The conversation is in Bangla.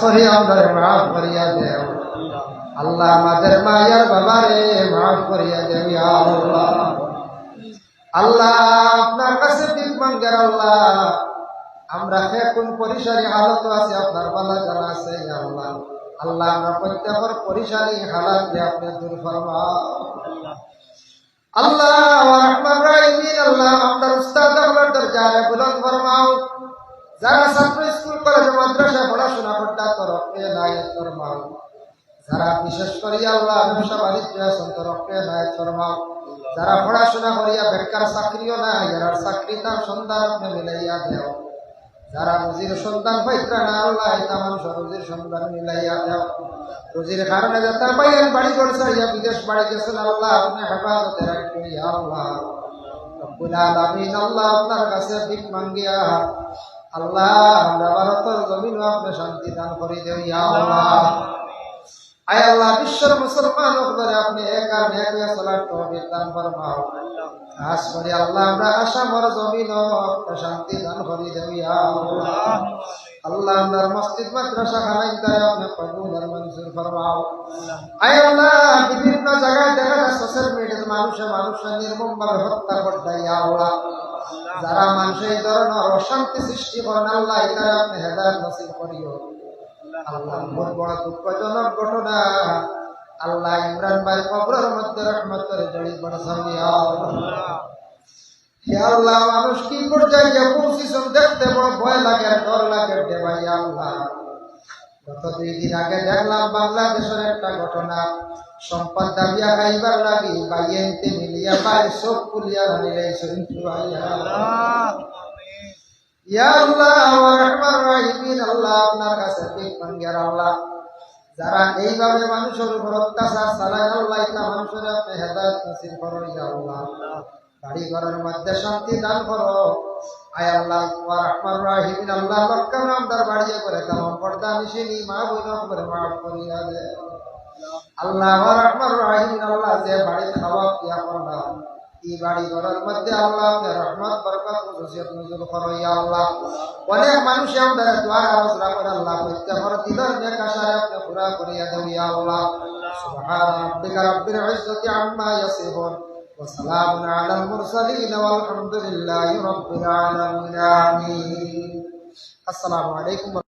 করে আমরা মাফ করিয়া দেও। আল্লাহ আমাদের মায়ের বাবারে মাফ করিয়া দেও আল্লাহ। আপনার কাছে মাঙ্গের আল্লাহ। আমরা কোন পরিসারী হালত আছে, আপনার বালা জানা আছে আল্লাহ। আল্লাহ আমরা প্রত্যেকের পরিসারী হালাত আপনি দূর ফরমাও। আল্লাহ রহমান আল্লাহ আপনার উস্তাদ আমার দরজারে বুলন্দ ফরমাও। যারা ছাত্র করতা তরফে নায়ক ফরমাও যারা বিশেষ করে আল্লাহ ব্যবসা বাণিজ্য আছেন তরফে নায়ক ফরমাও যারা পড়াশোনা করিয়া বেকার চাকরিও নাই, যারা চাকরি তার সন্ধান মিলাইয়া দেও। যারা রুজির সন্ধান পাইত্রা না, আল্লাহ এটা মানুষ রুজির সন্ধান মিলাইয়া দেও। রুজির কারণে যাতে বাইরের বাড়ি করছে ইয়া বিদেশ বাড়ি গেছেন আল্লাহ, আপনি হেফাজতে রাখবেন, ইয়া আল্লাহ। রব্বুল আলামিন, আল্লাহ আপনার কাছে ভিক মাঙ্গিয়া। আল্লাহ আমরা ভারতের জমিন আপনি শান্তি দান করে দেও আল্লাহ। আয় আল্লাহ, বিশ্বের মুসলমান উপরে আপনি এক আর এক চলার তহবিল দান ফরমাও। খাস করে আল্লাহ, আমরা আসামর জমিন আপনি শান্তি দান করে দেও আল্লাহ। আল্লাহ আপনার মসজিদ, মাদ্রাসা খানাই তাই আপনি কবুল মঞ্জুর ফরমাও। আয় আল্লাহ, বিভিন্ন জায়গায় দেখা যায় হত্যা করতে যারা মানুষ এই ধরনের অশান্তি সৃষ্টি করেন, আল্লাহ এটা আপনি হেদায়ত নসিব করিও। আল্লাহ বহুত বড় দুঃখজনক ঘটনা। আল্লাহ ইমরান ভাই কবরের মধ্যে রহমত করে জড়িত বানাসাও ইয়া আল্লাহ, মানুষ কি পর্যায়ে দেখতে বড় ভয় লাগে ডর লাগে ভাই, আল্লাহ। ইয়া আপনার কাছে যারা এইভাবে মানুষের উপর অত্যাচার চালায় আল্লাহ মানুষের আপনি হেদায়ত আল্লাহ। বাড়ি ঘরের মধ্যে শান্তি দান করো। আয় আল্লাহ রহমান রাহিমিন আল্লাহ মক্কা নামদার বাড়িয়ে করে তেমন পর্দা মিশিনি মা বোন করে মাফ করিয়া দে। আল্লাহ রহমান রাহিমিন আল্লাহ যে বাড়ি খাওয়া পিয়া এই বাড়ি ঘরের মধ্যে আল্লাহ আপনার বরকত নজর করো ইয়া আল্লাহ। অনেক মানুষ আমাদের দোয়ার আলোচনা করে আল্লাহ প্রত্যেকের দিলের নেক আশারে আপনি পুরা করিয়া দাও ইয়া আল্লাহ। সুবহান ইজ্জাতি আম্মা ইয়াসিফুন। وسلام على المرسلين والحمد لله رب العالمين آمين السلام عليكم